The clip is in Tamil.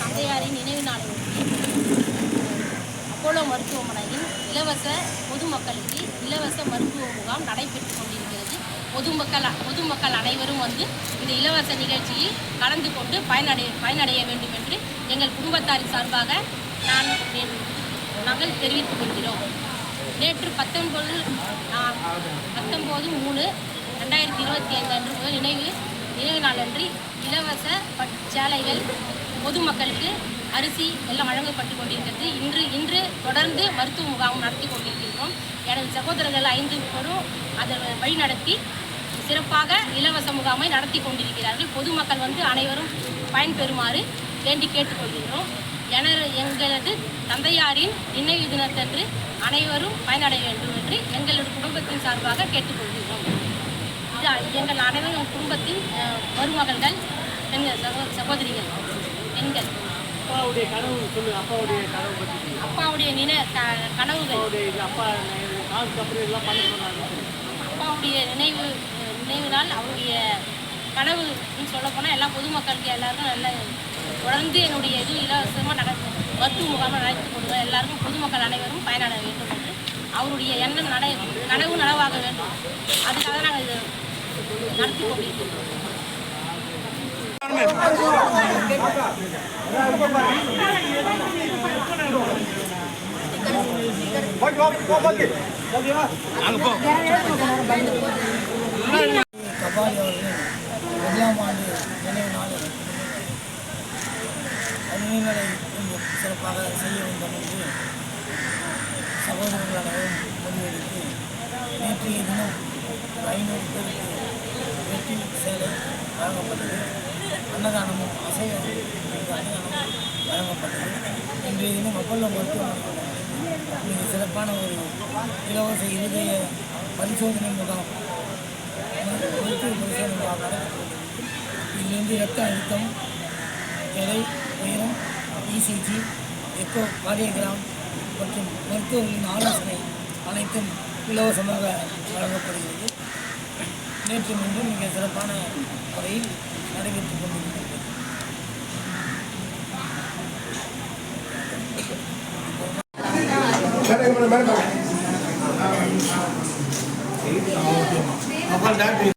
தந்தையாரின் நினைவு நாளையொட்டி அப்போலோ மருத்துவமனையில் இலவச பொதுமக்களுக்கு இலவச மருத்துவ முகாம் நடைபெற்றுக் கொண்டிருக்கிறது. பொதுமக்கள் பொதுமக்கள் அனைவரும் வந்து இந்த இலவச நிகழ்ச்சியில் கலந்து கொண்டு பயனடைய பயனடைய வேண்டும் என்று எங்கள் குடும்பத்தாரின் சார்பாக நான் நாங்கள் தெரிவித்துக் கொள்கிறோம். நேற்று பத்தொன்பது பத்தொம்போது மூணு ரெண்டாயிரத்தி இருபத்தி ஐந்து அன்று முதல் நினைவு நினைவு நாளன்று இலவச சேலைகள் பொதுமக்களுக்கு அரிசி எல்லாம் வழங்கப்பட்டு கொண்டிருக்கிறது. இன்று இன்று தொடர்ந்து மருத்துவ முகாம் நடத்தி கொண்டிருக்கின்றோம். எனது சகோதரர்கள் ஐந்து பேரும் அதை வழிநடத்தி சிறப்பாக இலவச முகாமை நடத்தி கொண்டிருக்கிறார்கள். பொதுமக்கள் வந்து அனைவரும் பயன்பெறுமாறு வேண்டி கேட்டுக்கொள்கின்றோம். என எங்களது தந்தையாரின் நினைவு தினத்தன்று அனைவரும் பயனடைய வேண்டும் என்று எங்களது குடும்பத்தின் சார்பாக கேட்டுக்கொள்கிறோம் எங்கள் அனைவரும் குடும்பத்தின் மருமகள்கள் பெண்கள் சகோ சகோதரிகள் பெண்கள் அப்பாவுடைய கனவு சொல்லு அப்பாவுடைய கனவு பற்றி. அப்பாவுடைய க- கனவுகள். அப்பா காசு அப்புறம் இதெல்லாம் பண்ண சொன்னாங்க. அப்பாவுடைய நினைவு நினைவு நாள் அவருடைய கனவு சொல்ல போனால் எல்லா பொதுமக்களுக்கு எல்லாருக்கும் நல்ல தொடர்ந்து என்னுடைய இது இலவசமாக நட மருத்துவ முகாமை நடத்தி கொடுங்க எல்லாருக்கும் பொதுமக்கள் அனைவரும் பயனடைய வேண்டும் என்று அவருடைய எண்ணம் நட கனவு நனவாக வேண்டும். அதுக்காக நாங்கள் இது நடத்தி கொண்டிருக்கிறோம் கபாலி அவர்கள் முதலாம் ஆண்டு நினைவு நாள் நினைவுகளை சிறப்பாக செய்ய வேண்டும் என்று சகோதரர்கள் முடிவெடுத்து நேற்றைய தினம் ஐநூறு பேருக்கு வெற்றி சேலை வழங்கப்பட்டது. அன்னதானமும் அசைவ அன்னதானமும் வழங்கப்பட்டது. இன்றைய தினம் அப்பல்லோ மருத்துவமனை மிக சிறப்பான ஒரு இலவச இருதய பரிசோதனை முகாம் மருத்துவ பரிசோதனை முகாம் நடைபெற்றது இதிலிருந்து இரத்த அழுத்தம் எடை உயரம் இசிஜி எக்கோ கார்டியோகிராம் மற்றும் மருத்துவர்களின் ஆலோசனை அனைத்தும் இலவசமாக வழங்கப்படுகிறது. நேற்று முன்பு மிக சிறப்பான முறையில் நடைபெற்றுக் கொண்டிருக்கிறது Obrigado.